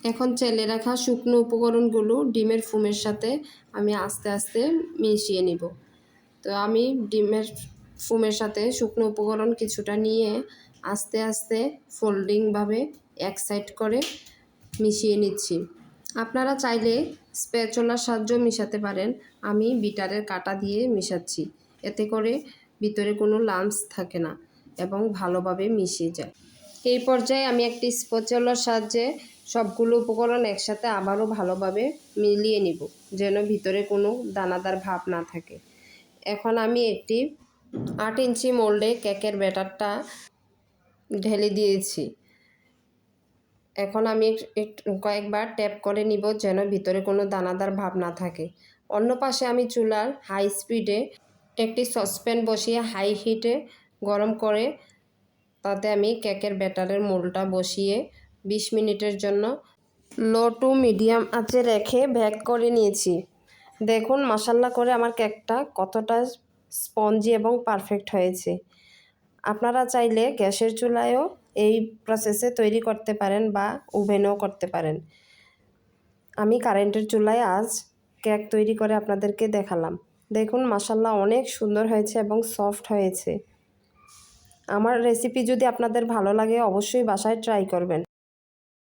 এখন চেলে রাখা শুকনো উপকরণগুলো ডিমের ফুমের সাথে আমি আস্তে আস্তে মিশিয়ে নিব। তো আমি ডিমের ফুমের সাথে শুকনো উপকরণ কিছুটা নিয়ে আস্তে আস্তে ফোল্ডিংভাবে এক সাইড করে মিশিয়ে নিচ্ছি। আপনারা চাইলে স্প্যাচলার সাহায্য মিশাতে পারেন। আমি বিটারের কাটা দিয়ে মিশাচ্ছি। এতে করে ভিতরে কোনো লামস থাকে না এবং ভালোভাবে মিশিয়ে যায়। এই পর্যায়ে আমি একটি স্পচলার সাহায্যে সবগুলো উপকরণ একসাথে আবারও ভালোভাবে মিলিয়ে নিব, যেন ভিতরে কোনো দানাদার ভাব না থাকে। এখন আমি একটি আট ইঞ্চি মোল্ডে কেকের ব্যাটারটা ঢেলে দিয়েছি। এখন আমি কয়েকবার ট্যাপ করে নিব, যেন ভিতরে কোনো দানাদার ভাব না থাকে। অন্য পাশে আমি চুলার হাই স্পিডে একটি সসপ্যান বসিয়ে হাই হিটে গরম করে তাতে আমি কেকের ব্যাটারের মোলটা বসিয়ে বিশ মিনিটের জন্য। লো টু মিডিয়াম আঁচে রেখে ব্যাক করে নিয়েছি। দেখুন মশাল্লা করে আমার কেকটা কতটা স্পঞ্জি এবং পারফেক্ট হয়েছে। আপনারা চাইলে গ্যাসের চুলায়ও এই প্রসেসে তৈরি করতে পারেন বা ওভেনও করতে পারেন। আমি কারেন্টের চুলায় আজ কেক তৈরি করে আপনাদেরকে দেখালাম। দেখুন মাসাল্লাহ অনেক সুন্দর হয়েছে এবং সফট হয়েছে। আমার রেসিপি যদি আপনাদের ভালো লাগে, অবশ্যই বাসায় ট্রাই করবেন।